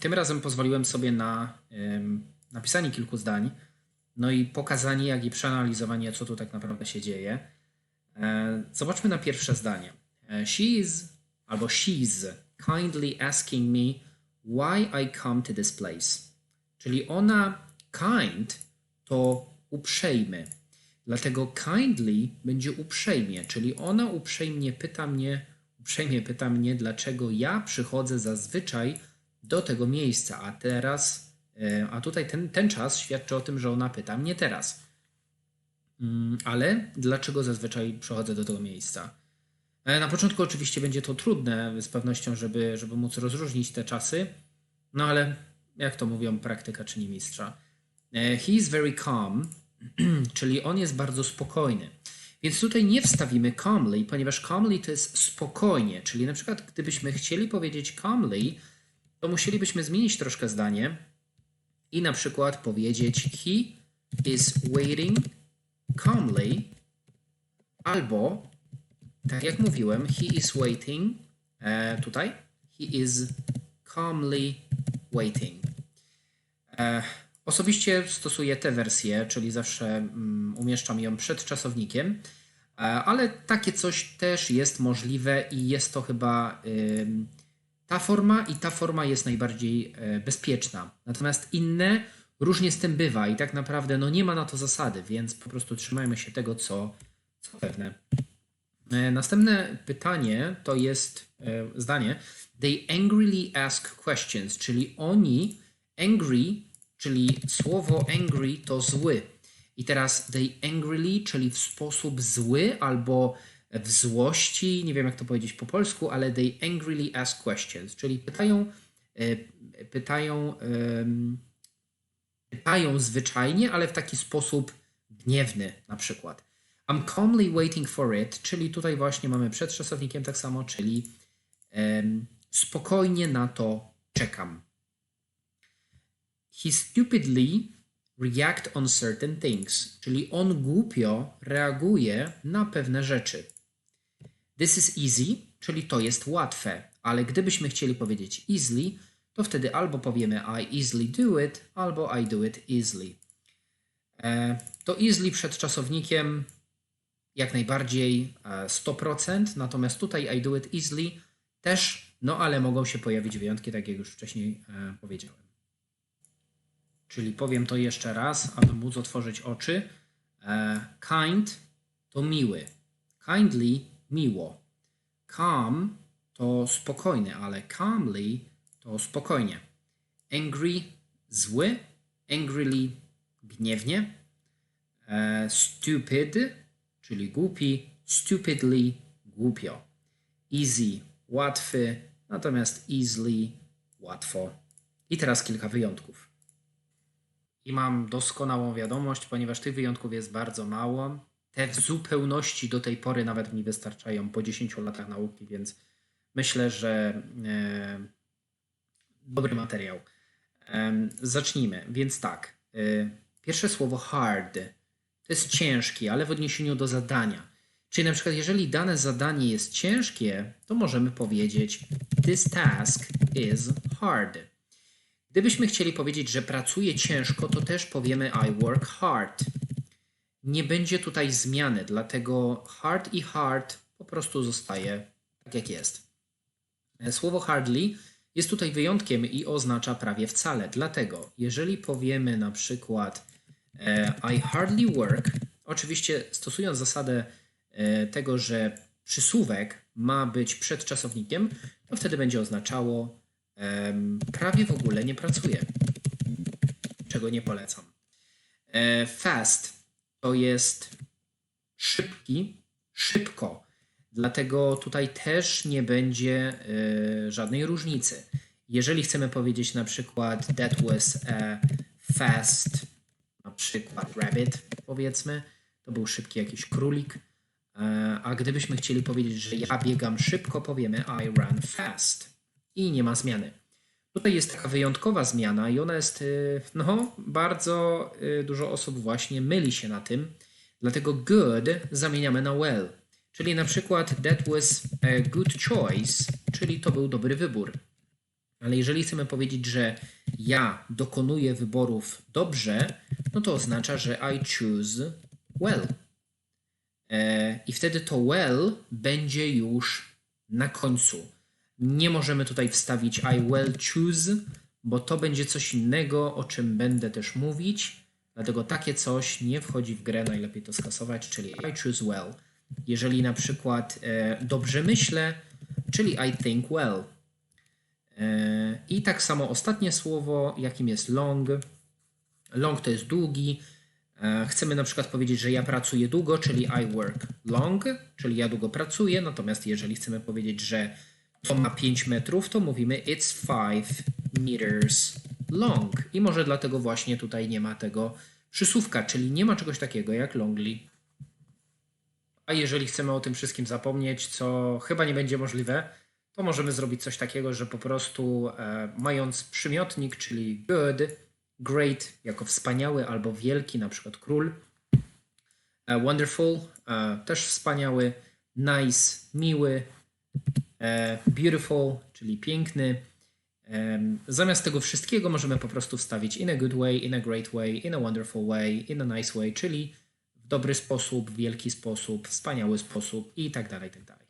Tym razem pozwoliłem sobie na napisanie kilku zdań, no i pokazanie, jak i przeanalizowanie, co tu tak naprawdę się dzieje. E, Zobaczmy na pierwsze zdanie. E, She is albo she's kindly asking me why I come to this place. Czyli ona kind to uprzejmy. Dlatego kindly będzie uprzejmie, czyli ona uprzejmie pyta mnie, uprzejmie pyta mnie, dlaczego ja przychodzę zazwyczaj do tego miejsca, a teraz, e, a tutaj ten, ten czas świadczy o tym, że ona pyta mnie teraz. Mm, Ale dlaczego zazwyczaj przychodzę do tego miejsca? E, Na początku oczywiście będzie to trudne z pewnością, żeby, żeby móc rozróżnić te czasy, no ale jak to mówią, praktyka czyni mistrza. E, He is very calm, czyli on jest bardzo spokojny. Więc tutaj nie wstawimy calmly, ponieważ calmly to jest spokojnie, czyli na przykład gdybyśmy chcieli powiedzieć calmly, to musielibyśmy zmienić troszkę zdanie i na przykład powiedzieć he is waiting calmly albo tak jak mówiłem, he is waiting e, tutaj he is calmly waiting. E, Osobiście stosuję tę wersję, czyli zawsze mm, umieszczam ją przed czasownikiem, e, ale takie coś też jest możliwe i jest to chyba ym, ta forma i ta forma jest najbardziej e, bezpieczna. Natomiast inne różnie z tym bywa i tak naprawdę no, nie ma na to zasady, więc po prostu trzymajmy się tego, co, co pewne. E, Następne pytanie to jest e, zdanie. They angrily ask questions, czyli oni angry, czyli słowo angry to zły. I teraz they angrily, czyli w sposób zły albo w złości, nie wiem jak to powiedzieć po polsku, ale they angrily ask questions, czyli pytają, e, pytają, pytają zwyczajnie, ale w taki sposób gniewny na przykład. I'm calmly waiting for it, czyli tutaj właśnie mamy przed czasownikiem tak samo, czyli spokojnie na to czekam. He stupidly react on certain things, czyli on głupio reaguje na pewne rzeczy. This is easy, czyli to jest łatwe, ale gdybyśmy chcieli powiedzieć easily, to wtedy albo powiemy I easily do it, albo I do it easily. E, to easily przed czasownikiem jak najbardziej e, 100%, natomiast tutaj I do it easily też, no ale mogą się pojawić wyjątki, tak jak już wcześniej e, powiedziałem. Czyli powiem to jeszcze raz, aby móc otworzyć oczy. E, Kind to miły. Kindly miło. Calm to spokojny, ale calmly to spokojnie. Angry zły. Angrily gniewnie. E, Stupid, czyli głupi. Stupidly głupio. Easy łatwy, natomiast easily łatwo. I teraz kilka wyjątków. I mam doskonałą wiadomość, ponieważ tych wyjątków jest bardzo mało. Te w zupełności do tej pory nawet mi wystarczają po 10 latach nauki, więc myślę, że e, dobry materiał. Em, zacznijmy. Więc tak. E, pierwsze słowo hard to jest ciężki, ale w odniesieniu do zadania. Czyli na przykład, jeżeli dane zadanie jest ciężkie, to możemy powiedzieć This task is hard. Gdybyśmy chcieli powiedzieć, że pracuję ciężko, to też powiemy I work hard. Nie będzie tutaj zmiany, dlatego hard i hard po prostu zostaje tak jak jest. Słowo hardly jest tutaj wyjątkiem i oznacza prawie wcale. Dlatego, jeżeli powiemy na przykład e, I hardly work, oczywiście stosując zasadę e, tego, że przysłówek ma być przed czasownikiem, to wtedy będzie oznaczało prawie w ogóle nie pracuję, czego nie polecam. E, fast to jest szybki, szybko. Dlatego tutaj też nie będzie e, żadnej różnicy. Jeżeli chcemy powiedzieć na przykład that was a fast, na przykład rabbit, powiedzmy, to był szybki jakiś królik. E, A gdybyśmy chcieli powiedzieć, że ja biegam szybko, powiemy I run fast. I nie ma zmiany. Tutaj jest taka wyjątkowa zmiana i ona jest, y, no, bardzo y, dużo osób właśnie myli się na tym. Dlatego good zamieniamy na well. Czyli na przykład that was a good choice, czyli to był dobry wybór. Ale jeżeli chcemy powiedzieć, że ja dokonuję wyborów dobrze, no to oznacza, że I choose well. E, I wtedy to well będzie już na końcu. Nie możemy tutaj wstawić I well choose, bo to będzie coś innego, o czym będę też mówić. Dlatego takie coś nie wchodzi w grę, najlepiej to skasować, czyli I choose well. Jeżeli na przykład e, dobrze myślę, czyli I think well. E, I tak samo ostatnie słowo, jakim jest long. Long to jest długi. E, Chcemy na przykład powiedzieć, że ja pracuję długo, czyli I work long, czyli ja długo pracuję. Natomiast jeżeli chcemy powiedzieć, że to ma 5 metrów, to mówimy it's 5 meters long. I może dlatego właśnie tutaj nie ma tego przysłówka, czyli nie ma czegoś takiego jak longly. A jeżeli chcemy o tym wszystkim zapomnieć, co chyba nie będzie możliwe, to możemy zrobić coś takiego, że po prostu e, mając przymiotnik, czyli good, great jako wspaniały albo wielki, na przykład król, e, wonderful e, też wspaniały, nice, miły, beautiful, czyli piękny. Em, Zamiast tego wszystkiego możemy po prostu wstawić in a good way, in a great way, in a wonderful way, in a nice way, czyli w dobry sposób, wielki sposób, wspaniały sposób i tak dalej, tak dalej.